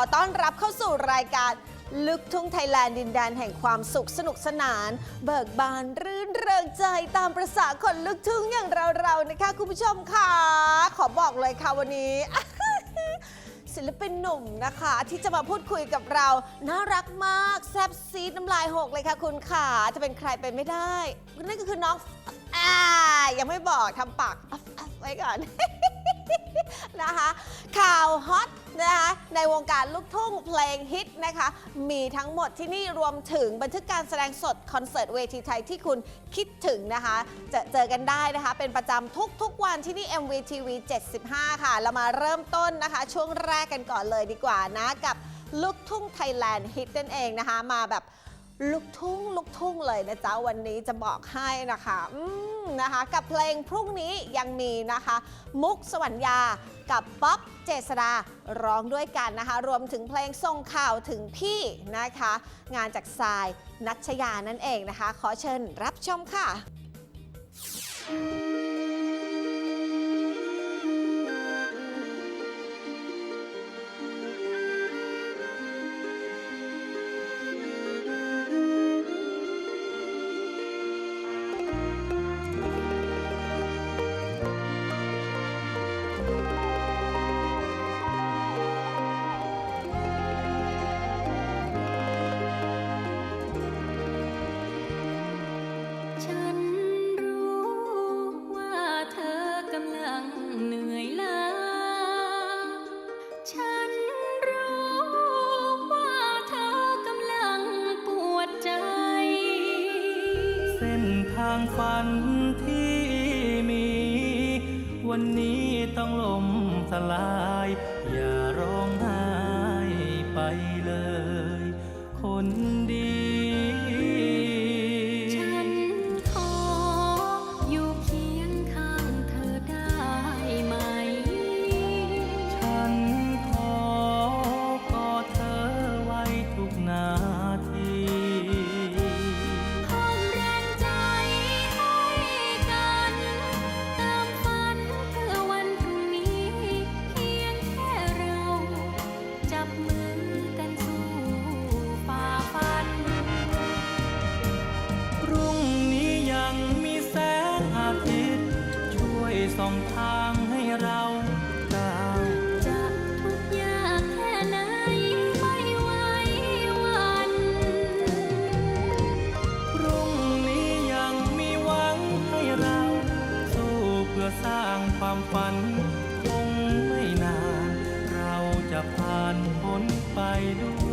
อต้อนรับเข้าสู่รายการลึกทุ่งไทยแลนด์ดินแดนแห่งความสุขสนุกสนาน เบิกบานรื่นเริงใจตามประษาคนลึกทุ่งอย่างเราๆนะคะคุณผู้ชมค่ะ ขอบอกเลยค่ะวันนี้ ศิลปินหนุ่มนะคะ ที่จะมาพูดคุยกับเรา น่ารักมาก แซบซีดน้ำลายหกเลยค่ะคุณขาจะเป็นใครไปไม่ได้นั่นก็คือน้องอ่ายังไม่บอกทำปากไว้ก่อน นะคะข่าวฮอตนะคะในวงการลูกทุ่งเพลงฮิตนะคะ มีทั้งหมดที่นี่รวมถึงบันทึกการแสดงสดคอนเสิร์ตเวทีไทยที่คุณคิดถึงนะคะ จะเจอกันได้นะคะ เป็นประจำทุกๆวันที่นี่ MVTV 75 ค่ะ เรามาเริ่มต้นนะคะ ช่วงแรกกันก่อนเลยดีกว่านะ กับลูกทุ่งไทยแลนด์ฮิตนั่นเองนะคะ มาแบบ ลูกทุ่งลูกทุ่งเลยนะจ๊ะวันนี้จะบอกให้นะคะอืมนะคะกับเพลงพรุ่งนี้ยังมีนะคะ มุกสวรรยากับป๊อปเจษดาร้องด้วยกันนะคะ รวมถึงเพลงส่งข่าวถึงพี่นะคะ งานจากทรายนัชยานั่นเองนะคะ ขอเชิญรับชมค่ะ เส้นทางฝันที่มี วันนี้ต้องล่มสลาย อย่าร้องไห้ไปเลย คนดี ผ่านพ้นไปด้วย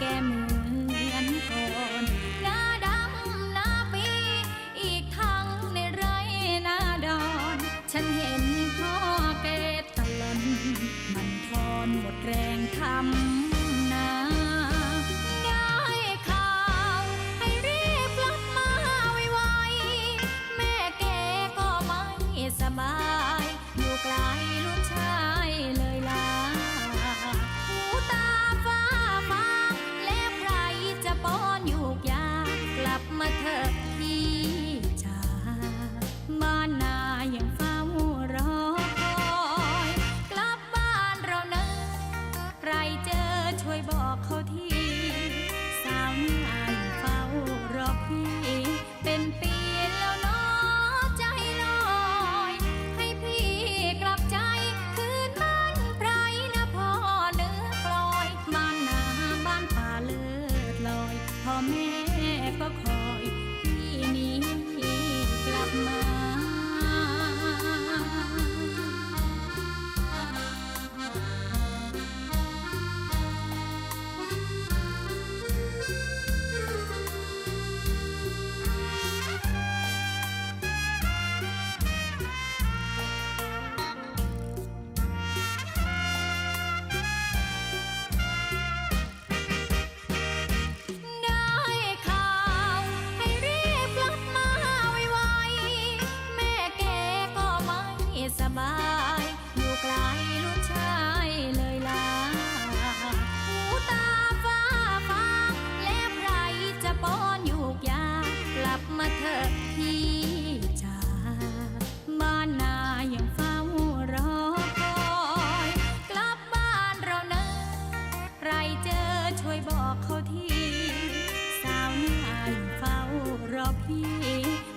scammer. แม่ก็ขอ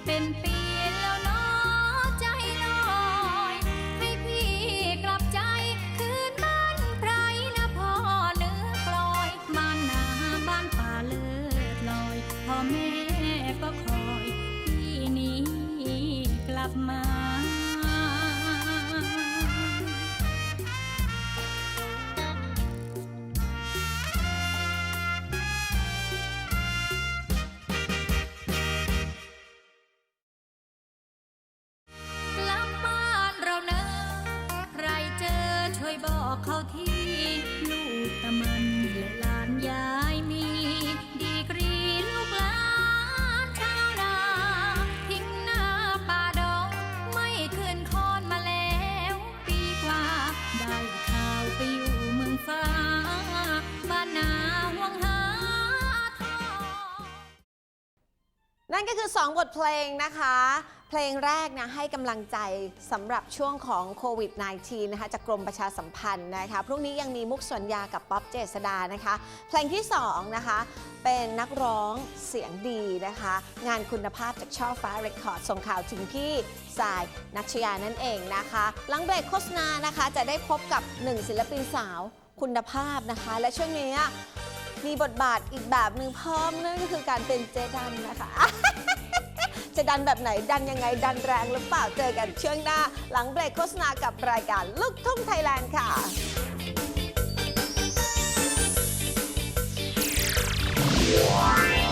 pimpy. นั่นก็คือ 2 บทเพลงนะคะ เพลงแรกนะให้กำลังใจสำหรับช่วงของโควิด -19 นะคะจากกรมประชาสัมพันธ์นะคะ พรุ่งนี้ยังมีมุกสัญญากับป๊อปเจษดานะคะ เพลงที่ 2 นะคะ เป็นนักร้องเสียงดีนะคะ งานคุณภาพจากช่อฟ้าเรคคอร์ดส่งข่าวถึงพี่สายนักชยานั่นเองนะคะ หลังเบรกโฆษณานะคะจะได้พบกับ 1 ศิลปินสาวคุณภาพนะคะ และช่วงนี้ มีบทบาทอีกแบบหนึ่งเพิ่มนั่นก็คือการเป็นเจดันนะคะ จะดันแบบไหนดันยังไงดันแรงหรือเปล่าเจอกันช่วงหน้า หลังเบรกโฆษณากับรายการลูกทุ่งไทยแลนด์ค่ะว้า